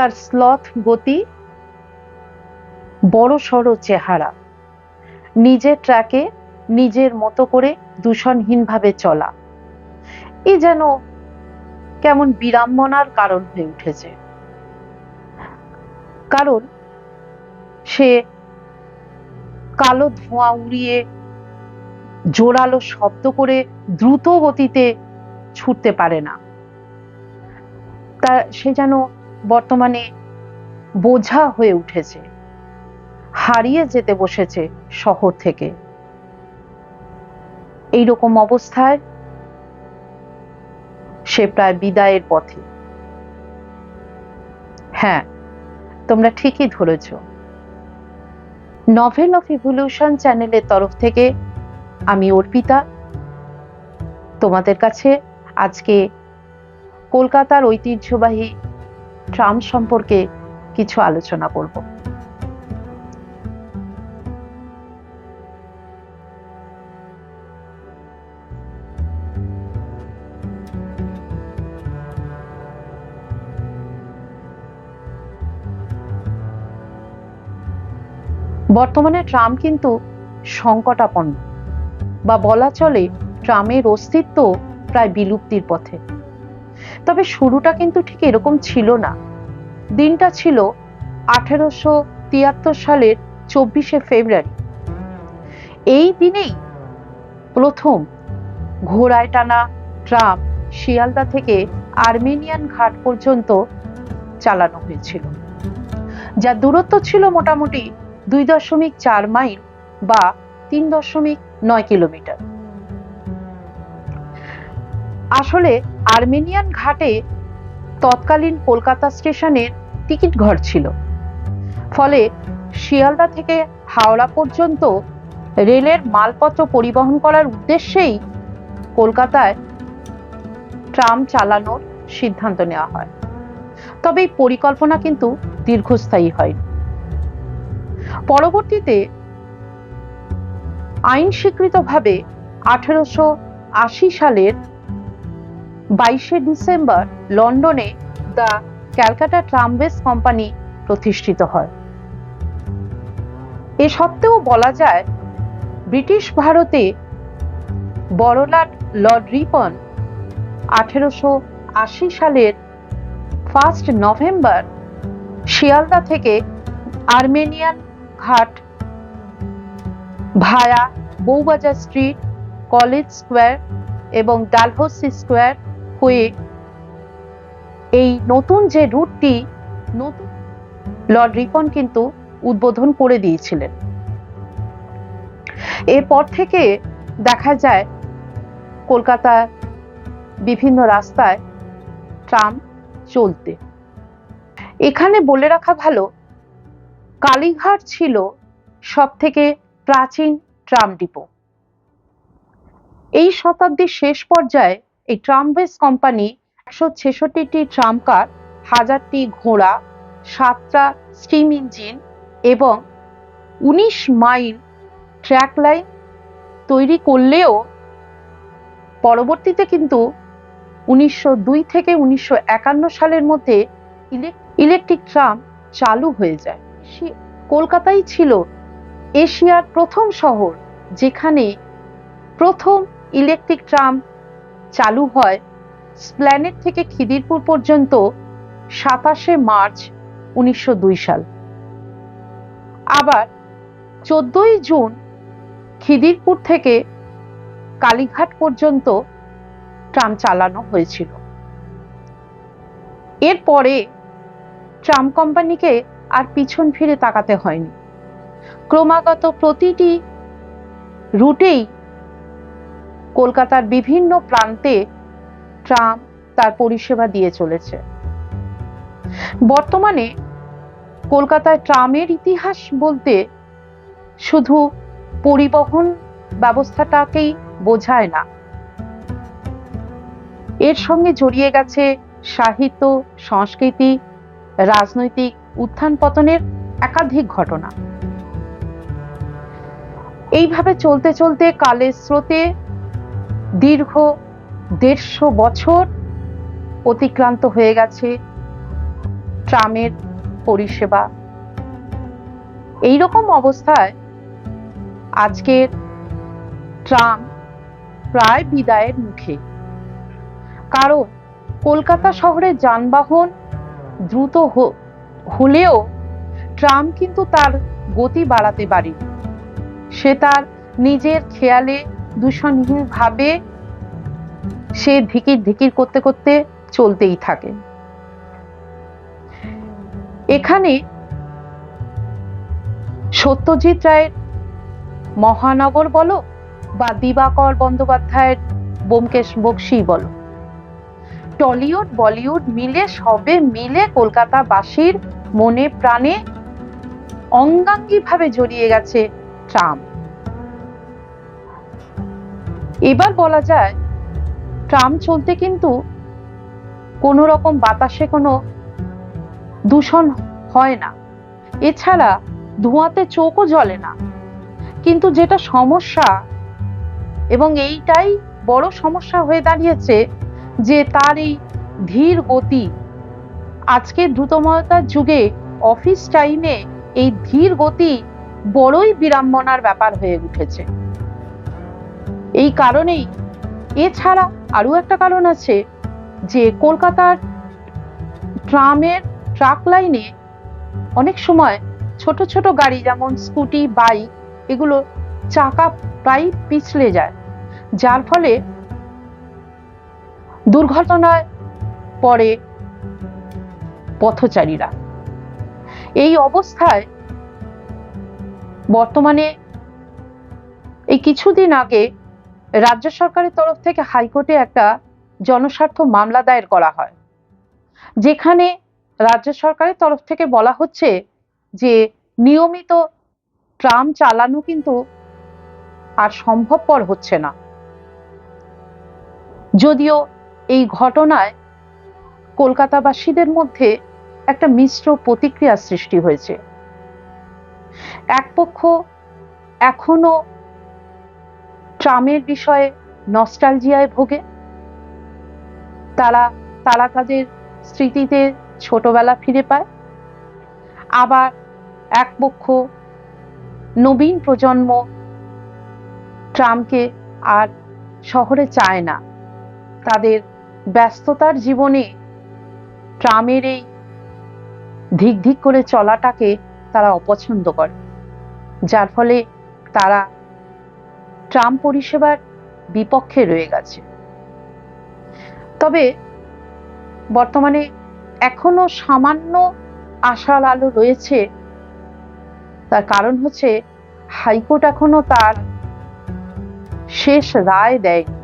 তার স্লথ গতি, বড় সড়ো চেহারা। নিজের ট্র্যাকে নিজের মতো করে দূষণহীনভাবে চলা। এই যেন কেমন বিড়ম্বনার কারণ হয়ে উঠেছে। কারণ, সে কালো ধোঁয়া উড়িয়ে জোরালো শব্দ করে দ্রুত গতিতে ছুটতে পারে না। তা, সে যেন বর্তমানে বোঝা হয়ে উঠেছে। হারিয়ে যেতে বসেছে শহর থেকে। এই রকম অবস্থায় সে প্রায় বিদায়ের পথে। হ্যাঁ তোমরা ঠিকই ধরেছ। নভেল অফ ইভলিউশন চ্যানেলের তরফ থেকে আমি অর্পিতা। তোমাদের কাছে আজকে কলকাতার ঐতিহ্যবাহী ট্রাম সম্পর্কে কিছু আলোচনা করব। বর্তমানে ট্রাম কিন্তু সংকটাপন্ন, বা বলা চলে ট্রামের অস্তিত্ব প্রায় বিলুপ্তির পথে। তবে শুরুটা কিন্তু ঠিক এরকম ছিল না। দিনটা ছিল আঠেরোশো তিয়াত্তর সালের চব্বিশে ফেব্রুয়ারি। এই দিনেই প্রথম ঘোড়ায় টানা ট্রাম শিয়ালদা থেকে আর্মেনিয়ান ঘাট পর্যন্ত চালানো হয়েছিল যার দূরত্ব ছিল মোটামুটি দুই দশমিক চার মাইল বা তিন দশমিক নয় কিলোমিটার। আসলে আর্মেনিয়ান ঘাটে তৎকালীন কলকাতা স্টেশনের টিকিট ঘর ছিল। ফলে শিয়ালদা থেকে হাওড়া পর্যন্ত রেলের মালপত্র পরিবহন করার উদ্দেশ্যেই কলকাতায় ট্রাম চালানোর সিদ্ধান্ত নেওয়া হয়। তবে এই পরিকল্পনা কিন্তু দীর্ঘস্থায়ী হয়নি। পরবর্তীতে আইন স্বীকৃতভাবে আঠেরোশো আশি সালের বাইশে ডিসেম্বর লন্ডনে দ্য ক্যালকাটা ট্রামওয়েজ কোম্পানি প্রতিষ্ঠিত হয়। এ সত্ত্বেও বলা যায়, ব্রিটিশ ভারতে বড়লাট লর্ড রিপন আঠেরোশো আশি সালের ফার্স্ট নভেম্বর শিয়ালদা থেকে Armenian Ghat via Bowbazar street, college square এবং ডালহৌসি স্কোয়ার হয়ে এই নতুন যে রুটটি, নতুন লর্ড রিপন কিন্তু উদ্বোধন করে দিয়েছিলেন। এরপর থেকে দেখা যায় কলকাতার বিভিন্ন রাস্তায় ট্রাম চলতে। এখানে বলে রাখা ভালো, কালীঘাট ছিল সব থেকে প্রাচীন ট্রাম ডিপো। এই শতাব্দীর শেষ পর্যায়ে এই ট্রামওয়েজ কোম্পানি একশো ছেষট্টিটি ট্রাম কার হাজারটি ঘোড়া, সাতটা স্টিম ইঞ্জিন এবং উনিশ মাইল ট্র্যাক লাইন তৈরি করলেও পরবর্তীতে কিন্তু উনিশশো দুই থেকে উনিশশো একান্ন সালের মধ্যে ইলেকট্রিক ট্রাম চালু হয়ে যায়। কলকাতাই ছিল এশিয়ার প্রথম শহর যেখানে প্রথম ইলেকট্রিক ট্রাম চালু হয়। স্প্ল্যানেট থেকে খিদিরপুর পর্যন্ত সাতাশে মার্চ উনিশশো দুই সাল। আবার চোদ্দই জুন খিদিরপুর থেকে কালীঘাট পর্যন্ত ট্রাম চালানো হয়েছিল। এরপরে ট্রাম কোম্পানিকে আর পিছন ফিরে তাকাতে হয়নি। ক্রমাগত প্রতিটি রুটেই কলকাতার বিভিন্ন প্রান্তে ট্রাম তার পরিষেবা দিয়ে চলেছে। বর্তমানে কলকাতায় ট্রামের ইতিহাস বলতে শুধু পরিবহন ব্যবস্থাটাকেই বোঝায় না। এর সঙ্গে জড়িয়ে গেছে সাহিত্য, সংস্কৃতি, রাজনৈতিক উত্থান পতনের একাধিক ঘটনা। এইভাবে চলতে চলতে কালের স্রোতে দীর্ঘ দেড়শো বছর অতিক্রান্ত হয়ে গেছে ট্রামের পরিষেবা। এই রকম অবস্থায় আজকের ট্রাম প্রায় বিদায়ের মুখে। কারণ কলকাতা শহরে যানবাহন দ্রুত হলেও ট্রাম কিন্তু তার গতি বাড়াতে পারে সে তার নিজের খেয়ালে দূষণহীন ভাবে সে ধিকির ধিকির করতে করতে চলতেই থাকে। এখানে সত্যজিৎ রায়ের মহানগর বলো বা দিবাকর বন্দ্যোপাধ্যায়ের বোমকেশ বক্সি বলো, টলিউড, বলিউড মিলে সবে মিলে কলকাতাবাসীর মনে প্রাণে অঙ্গাঙ্গিভাবে জড়িয়ে গেছে ট্রাম এবার বলা যায়, ট্রাম চলতে কিন্তু কোনো রকম বাতাসে কোনো দূষণ হয় না। এছাড়া ধোঁয়াতে চোখও জ্বলে না। কিন্তু যেটা সমস্যা, এবং এইটাই বড় সমস্যা হয়ে দাঁড়িয়েছে যে তার এই ধীর গতি, আজকে দ্রুতময়তার যুগে অফিস টাইমে এই ধীর গতি বড়ই বিড়ম্বনার ব্যাপার হয়ে উঠেছে। এই কারণেই। এছাড়া আরও একটা কারণ আছে যে কলকাতার ট্রামের ট্রাক লাইনে অনেক সময় ছোট ছোট গাড়ি যেমন স্কুটি, বাইক এগুলো চাকা প্রায় পিছলে যায়। যার ফলে দুর্ঘটনায় পড়ে পথচারীরা। এই অবস্থায় বর্তমানে এই কিছুদিন আগে রাজ্য সরকারের তরফ থেকে হাইকোর্টে একটা জনস্বার্থ মামলা দায়ের করা হয়। যেখানে রাজ্য সরকারের তরফ থেকে বলা হচ্ছে যে, নিয়মিত ট্রাম চালানো কিন্তু আর সম্ভবপর হচ্ছে না। যদিও এই ঘটনায় কলকাতাবাসীদের মধ্যে একটা মিশ্র প্রতিক্রিয়া সৃষ্টি হয়েছে। এক পক্ষ এখনও ট্রামের বিষয়ে নস্টালজিয়ায় ভোগে। তারা তারা তাদের স্মৃতিতে ছোটবেলা ফিরে পায়। আবার এক পক্ষ নবীন প্রজন্ম ট্রামকে আর শহরে চায় না। তাদের ব্যস্ততার জীবনে ট্রামের এই ধিক ধিক করে চলাটাকে তারা অপছন্দ করে। যার ফলে তারা ট্রাম পরিষেবার বিপক্ষে রয়ে গেছে। তবে বর্তমানে এখনও সামান্য আশার আলো রয়েছে। তার কারণ হচ্ছে হাইকোর্ট এখনও তার শেষ রায় দেয়নি।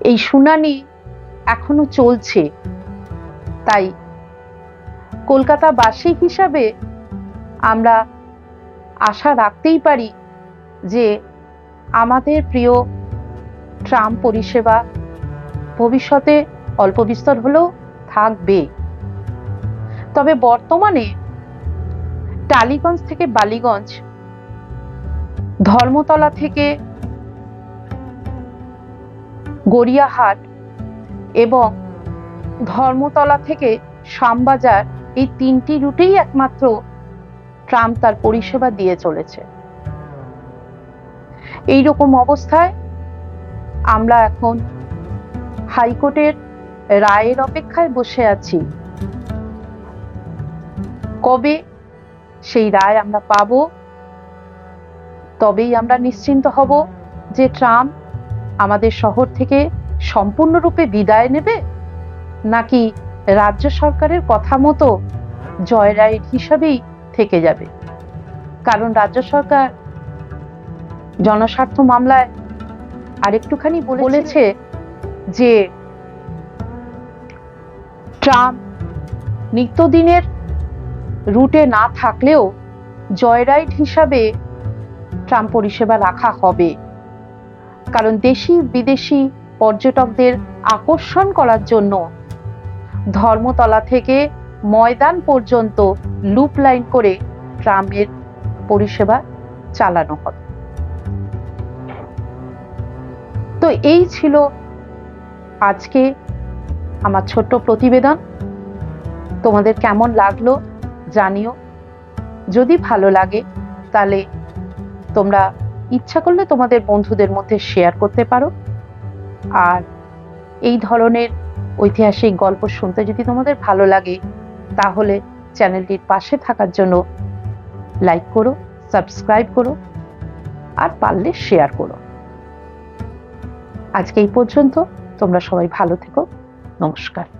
এই শুনানি এখনও চলছে। তাই কলকাতাবাসী হিসাবে আমরা আশা রাখতেই পারি যে আমাদের প্রিয় ট্রাম পরিষেবা ভবিষ্যতে অল্প বিস্তর হলেও থাকবে। তবে বর্তমানে টালিগঞ্জ থেকে বালিগঞ্জ, ধর্মতলা থেকে গড়িয়াহাট এবং ধর্মতলা থেকে শ্যামবাজার এই তিনটি রুটেই একমাত্র ট্রাম তার পরিষেবা দিয়ে চলেছে। এই রকম অবস্থায় আমরা এখন হাইকোর্টের রায়ের অপেক্ষায় বসে আছি। কবে সেই রায় আমরা পাব, তবেই আমরা নিশ্চিন্ত হব যে ট্রাম আমাদের শহর থেকে সম্পূর্ণরূপে বিদায় নেবে, নাকি রাজ্য সরকারের কথা মতো জয়রাইড হিসাবেই থেকে যাবে। কারণ রাজ্য সরকার জনস্বার্থ মামলায় আরেকটুখানি বলেছে যে ট্রাম নিত্যদিনের রুটে না থাকলেও জয়রাইড হিসাবে ট্রাম পরিষেবা রাখা হবে। কারণ দেশি, বিদেশি পর্যটকদের আকর্ষণ করার জন্য ধর্মতলা থেকে ময়দান পর্যন্ত লুপ লাইন করে ট্রামের পরিষেবা চালানো হবে। তো এই ছিল আজকে আমার ছোট্ট প্রতিবেদন। তোমাদের কেমন লাগল জানিও। যদি ভালো লাগে, তাহলে তোমরা ইচ্ছা করলে তোমাদের বন্ধুদের মধ্যে শেয়ার করতে পারো। আর এই ধরনের ঐতিহাসিক গল্প শুনতে যদি তোমাদের ভালো লাগে, তাহলে চ্যানেলটির পাশে থাকার জন্য লাইক করো সাবস্ক্রাইব করো, আর পারলে শেয়ার করো। আজকে এই পর্যন্ত তোমরা সবাই ভালো থেকো। নমস্কার।